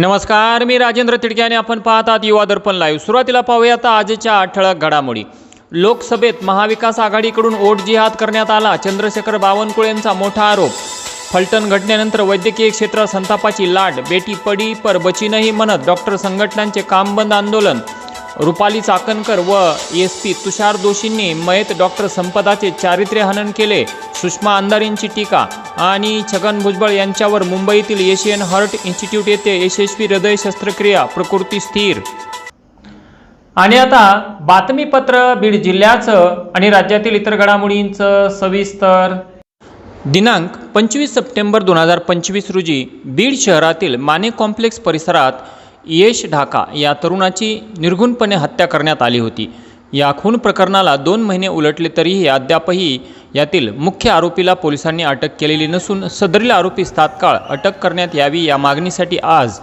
नमस्कार मी राजेंद्र तिडके आणि आपण पाहतात युवा दर्पण लाईव्ह सुरुवातीला पाहूया आता आजच्या ठळक घडामोडी. लोकसभेत महाविकास आघाडीकडून ओट जिहाद करण्यात आला. चंद्रशेखर बावनकुळेंचा मोठा आरोप. फलटण घटनेनंतर वैद्यकीय क्षेत्रात संतापाची लाट. बेटी पडी पर बची नाही म्हणत डॉक्टर संघटनांचे काम बंद आंदोलन. रुपाली चाकणकर व एस पी तुषार दोषींनी मयत डॉक्टर संपदाचे चारित्र्य हनन केले. सुषमा अंधारींची टीका आणि छगन भुजबळ यांच्यावर मुंबईतील एशियन हार्ट इन्स्टिट्यूट येथे यशस्वी हृदय शस्त्रक्रिया प्रकृती स्थिर. आणि आता बातमीपत्र बीड जिल्ह्याचं आणि राज्यातील इतर घडामोडींचं सविस्तर. दिनांक पंचवीस सप्टेंबर दोन हजार पंचवीस रोजी बीड शहरातील माने कॉम्प्लेक्स परिसरात यश ढाका या तरुणाची निर्घुणपणे हत्या करण्यात आली होती. या खून प्रकरणाला दोन महिने उलटले तरीही अद्यापही यातील मुख्य आरोपीला पोलिसांनी अटक केलेली नसून सदरील आरोपीस तात्काळ अटक करण्यात यावी या मागणीसाठी आज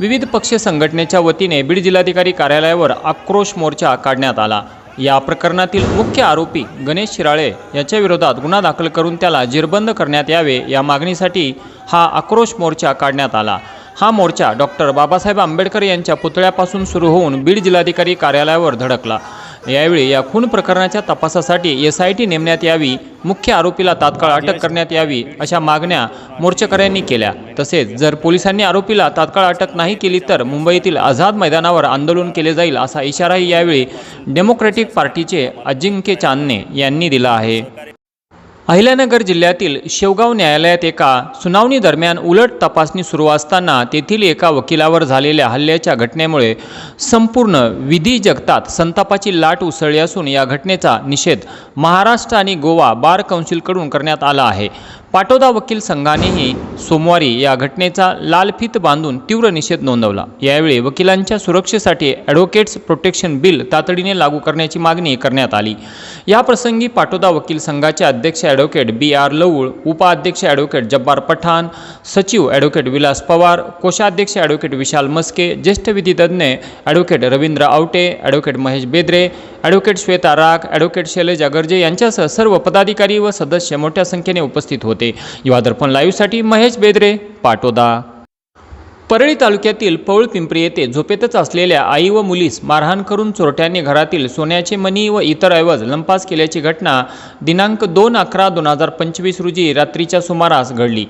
विविध पक्ष संघटनेच्या वतीने बीड जिल्हाधिकारी कार्यालयावर आक्रोश मोर्चा काढण्यात आला. या प्रकरणातील मुख्य आरोपी गणेश शिराळे याच्या विरोधात गुन्हा दाखल करून त्याला जिरबंद करण्यात यावे या मागणीसाठी हा आक्रोश मोर्चा काढण्यात आला. हा मोर्चा डॉक्टर बाबासाहेब आंबेडकर यांच्या पुतळ्यापासून सुरू होऊन बीड जिल्हाधिकारी कार्यालयावर धडकला. यावेळी या खून प्रकरणाच्या तपासासाठी एस आय टी नेमण्यात यावी मुख्य आरोपीला तात्काळ अटक करण्यात यावी अशा मागण्या मोर्चेकऱ्यांनी केल्या. तसेच जर पोलिसांनी आरोपीला तात्काळ अटक नाही केली तर मुंबईतील आझाद मैदानावर आंदोलन केले जाईल असा इशाराही यावेळी डेमोक्रॅटिक पार्टीचे अजिंक्य चांदणे यांनी दिला आहे. अहिल्यानगर जिल्ह्यातील शेवगाव न्यायालयात एका सुनावणी दरम्यान उलट तपासणी सुरू असताना तेथील एका वकिलावर झालेल्या हल्ल्याच्या घटनेमुळे संपूर्ण विधी जगतात संतापाची लाट उसळली असून या घटनेचा निषेध महाराष्ट्र आणि गोवा बार कौन्सिलकडून करण्यात आला आहे. पाटोदा वकील संघानेही सोमवारी या घटनेचा लालफीत बांधून तीव्र निषेध नोंदवला. यावेळी वकिलांच्या सुरक्षेसाठी ॲडव्होकेट्स प्रोटेक्शन बिल तातडीने लागू करण्याची मागणी करण्यात आली. याप्रसंगी पाटोदा वकील संघाचे अध्यक्ष ॲडव्होकेट बी आर लवूळ उपाध्यक्ष ॲडव्होकेट जब्बार पठाण सचिव ॲडव्होकेट विलास पवार कोषाध्यक्ष ॲडव्होकेट विशाल मस्के ज्येष्ठ विधितज्ञ advocate Ravindra Awate advocate Mahesh Bedre advocate Shweta Rag advocate Shaileja Garje यांच्यासह सर्व पदाधिकारी व सदस्य मोठ्या संख्येने उपस्थित होते. युवा दर्पण लाईव्हसाठी महेश बेद्रे पाटोदा. परळी तालुक्यातील पौळ पिंपरी येथे झोपेतच असलेल्या आई व मुलीस मारहाण करून चोरट्यांनी घरातील सोन्याचे मणी व इतर ऐवज लंपास केल्याची घटना दिनांक दोन अकरा दोन हजार पंचवीस रोजी रात्रीच्या सुमारास घडली.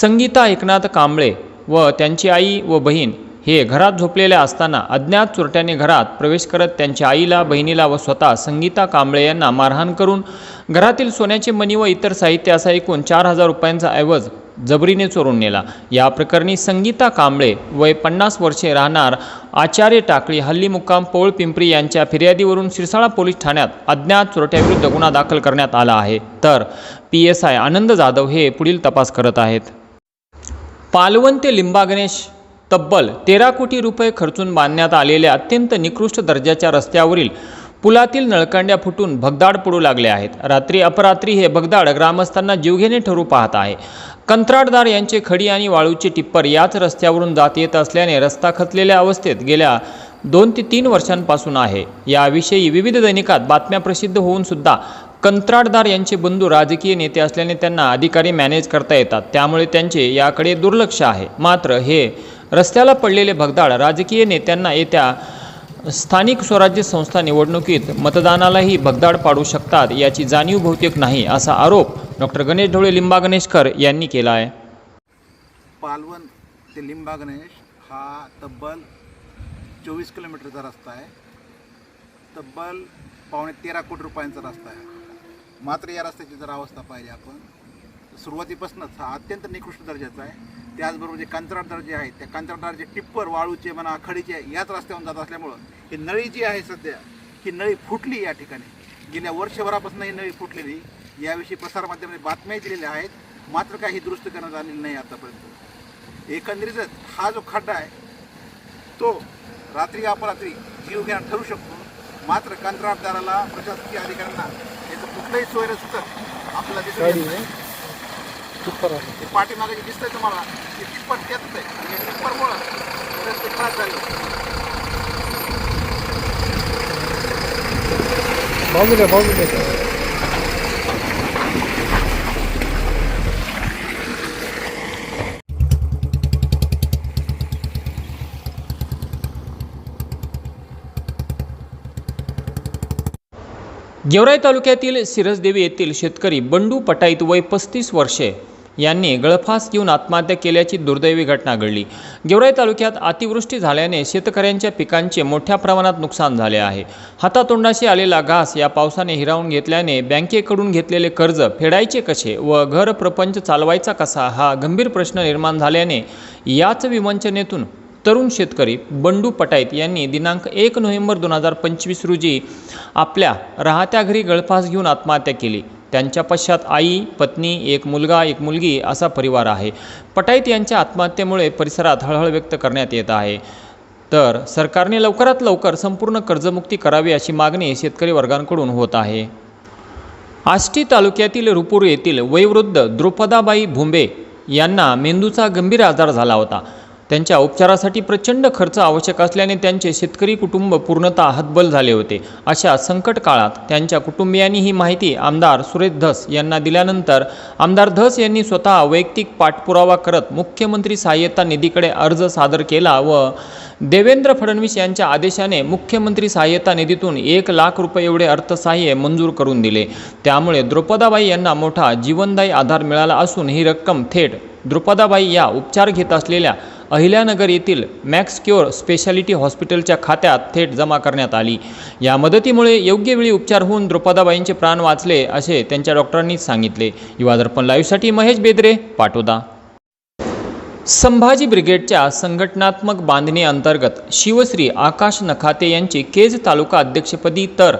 संगीता एकनाथ कांबळे व त्यांची आई व बहीण हे घरात झोपलेल्या असताना अज्ञात चुरट्याने घरात प्रवेश करत त्यांच्या आईला बहिणीला व स्वतः संगीता कांबळे यांना मारहाण करून घरातील सोन्याचे मणी व इतर साहित्य असा एकूण चार हजार रुपयांचा ऐवज जबरीने चोरून नेला. या प्रकरणी संगीता कांबळे वय पन्नास वर्षे राहणार आचार्य टाकळी हल्ली मुक्काम पौळ पिंपरी यांच्या फिर्यादीवरून सिरसाळा पोलीस ठाण्यात अज्ञात चोरट्याविरुद्ध गुन्हा दाखल करण्यात आला आहे. तर P S I Anand Jadhav हे पुढील तपास करत आहेत. पालवन ते लिंबा गणेश तब्बल तेरा कोटी रुपये खर्चून बांधण्यात आलेल्या अत्यंत निकृष्ट दर्जाच्या रस्त्यावरील पुलातील नळकांड्या फुटून भगदाड पडू लागले आहेत. रात्री अपरात्री हे भगदाड ग्रामस्थांना जीवघेणे ठरू पाहत आहे. कंत्राटदार यांचे खडी आणि वाळूचे टिप्पर याच रस्त्यावरून जात येत असल्याने रस्ता खचलेल्या अवस्थेत गेल्या दोन ते तीन वर्षांपासून आहे. याविषयी विविध दैनिकात बातम्या प्रसिद्ध होऊन सुद्धा कंत्राटदार यांचे बंधू राजकीय नेते असल्याने त्यांना अधिकारी मॅनेज करता येतात. त्यामुळे त्यांचे याकडे दुर्लक्ष आहे. मात्र हे रस्त्याला पडलेले भगदाड राजकीय नेत्यांना येत्या स्थानिक स्वराज्य संस्था निवडणुकीत मतदानालाही भगदाड पाडू शकतात याची जाणीव बहुतेक नाही असा आरोप डॉक्टर गणेश ढोळे लिंबा गणेशकर यांनी केला आहे. पालवण ते लिंबा गणेश हा तब्बल चोवीस किलोमीटरचा रस्ता आहे. तब्बल पावणे तेरा कोटी रुपयांचा रस्ता आहे. मात्र या रस्त्याची जर अवस्था पाहिली आपण सुरुवातीपासूनच हा अत्यंत निकृष्ट दर्जाचा आहे. त्याचबरोबर जे कंत्राटदार जे आहेत त्या कंत्राटदारचे टिप्पर वाळूचे म्हणा खडीचे याच रस्त्यावरून जात असल्यामुळं ही नळी जी आहे सध्या ही नळी फुटली या ठिकाणी. गेल्या वर्षभरापासून ही नळी फुटलेली. याविषयी प्रसारमाध्यमाने बातम्याही दिलेल्या आहेत. मात्र काही दुरुस्त करण्यात आलेली नाही आतापर्यंत. एकंदरीतच हा जो खड्डा आहे तो रात्री अपरात्री जीव घेणं ठरू शकतो. मात्र कंत्राटदाराला प्रशासकीय अधिकाऱ्यांना याचं कुठलंही सोय नसतं. आपल्याला दिसून नाही. ते पाठीमागे जे दिसतंय तुम्हाला ते टिप्पर त्यातच आहे. आणि टिप्परमुळं रस्ते खराब झाले बाजूला बाजूला गेवराई तालुक्यातील सिरसदेवी येथील शेतकरी बंडू पटाईत वय पस्तीस वर्षे यांनी गळफास घेऊन आत्महत्या केल्याची दुर्दैवी घटना घडली. गेवराई तालुक्यात अतिवृष्टी झाल्याने शेतकऱ्यांच्या पिकांचे मोठ्या प्रमाणात नुकसान झाले आहे. हातातोंडाशी आलेला घास या पावसाने हिरावून घेतल्याने बँकेकडून घेतलेले कर्ज फेडायचे कसे व घर प्रपंच चालवायचा कसा हा गंभीर प्रश्न निर्माण झाल्याने याच विमंचनेतून तरुण शेतकरी बंडू पटाईत यांनी दिनांक एक नोव्हेंबर दोन हजार पंचवीस रोजी आपल्या राहत्या घरी गळफास घेऊन आत्महत्या केली. त्यांच्या पश्चात आई पत्नी एक मुलगा एक मुलगी असा परिवार आहे. पटाईत यांच्या आत्महत्येमुळे परिसरात हळहळ व्यक्त करण्यात येत आहे. तर सरकारने लवकरात लवकर संपूर्ण कर्जमुक्ती करावी अशी मागणी शेतकरी वर्गांकडून होत आहे. आष्टी तालुक्यातील रुपूर येथील वयोवृद्ध द्रुपदाबाई भुंबे यांना मेंदूचा गंभीर आजार झाला होता. त्यांच्या उपचारासाठी प्रचंड खर्च आवश्यक असल्याने त्यांचे शेतकरी कुटुंब पूर्णतः हतबल झाले होते. अशा संकट काळात त्यांच्या कुटुंबियांनी ही माहिती आमदार सुरेश धस यांना दिल्यानंतर आमदार धस यांनी स्वतः वैयक्तिक पाठपुरावा करत मुख्यमंत्री सहाय्यता निधीकडे अर्ज सादर केला व देवेंद्र फडणवीस यांच्या आदेशाने मुख्यमंत्री सहाय्यता निधीतून एक लाख रुपये एवढे अर्थसहाय्य मंजूर करून दिले. त्यामुळे द्रुपदाबाई यांना मोठा जीवनदायी आधार मिळाला असून ही रक्कम थेट द्रुपदाबाई या उपचार घेत असलेल्या अहिल्यानगर येथील मॅक्स क्युअर स्पेशालिटी हॉस्पिटलच्या खात्यात थेट जमा करण्यात आली. या मदतीमुळे योग्य वेळी उपचार होऊन द्रुपदाबाईंचे प्राण वाचले असे त्यांच्या डॉक्टरांनी सांगितले. युवा दर्पण लाईव्हसाठी महेश बेदरे पाटोदा. संभाजी ब्रिगेडच्या संघटनात्मक बांधणी अंतर्गत शिवश्री आकाश नखाते यांची केज तालुका अध्यक्षपदी तर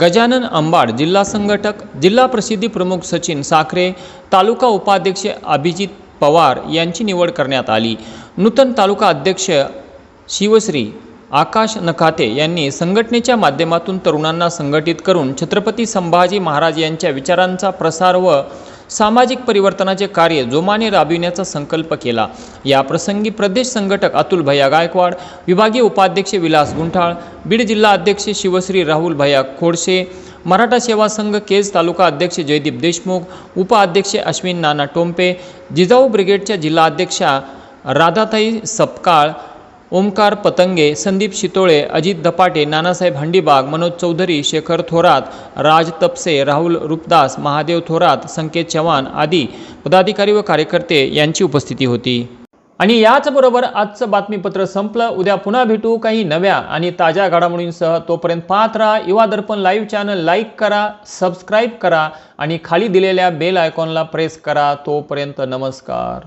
गजानन अंबाड जिल्हा संघटक जिल्हा प्रसिद्धी प्रमुख सचिन साखरे तालुका उपाध्यक्ष अभिजित पवार यांची निवड करण्यात आली. नूतन तालुका अध्यक्ष शिवश्री आकाश नखाते यांनी संघटनेच्या माध्यमातून तरुणांना संघटित करून छत्रपती संभाजी महाराज यांच्या विचारांचा प्रसार व सामाजिक परिवर्तनाचे कार्य जोमाने राबविण्याचा संकल्प केला. या प्रसंगी प्रदेश संघटक अतुल भैया गायकवाड विभागीय उपाध्यक्ष विलास गुंठाळ बीड जिल्हा अध्यक्ष शिवश्री राहुल भैया खोडसे मराठा सेवा संघ केज तालुका अध्यक्ष जयदीप देशमुख उपाध्यक्ष अश्विन नाना टोंपे जिजाऊ ब्रिगेडच्या जिल्हा अध्यक्षा राधाताई सपकाळ ओमकार पतंगे संदीप शितोळे अजित दपाटे नानासाहेब हंडीबाग मनोज चौधरी शेखर थोरात राज तपसे राहुल रूपदास महादेव थोरात संकेत चव्हाण आदी पदाधिकारी व कार्यकर्ते यांची उपस्थिती होती. आणि याचबरोबर आजचं बातमीपत्र संपलं. उद्या पुन्हा भेटू काही नव्या आणि ताज्या घडामोडींसह. तोपर्यंत पाहत राहा Yuva Darpan live channel like करा सबस्क्राईब करा आणि खाली दिलेल्या बेल आयकॉनला प्रेस करा. तोपर्यंत नमस्कार.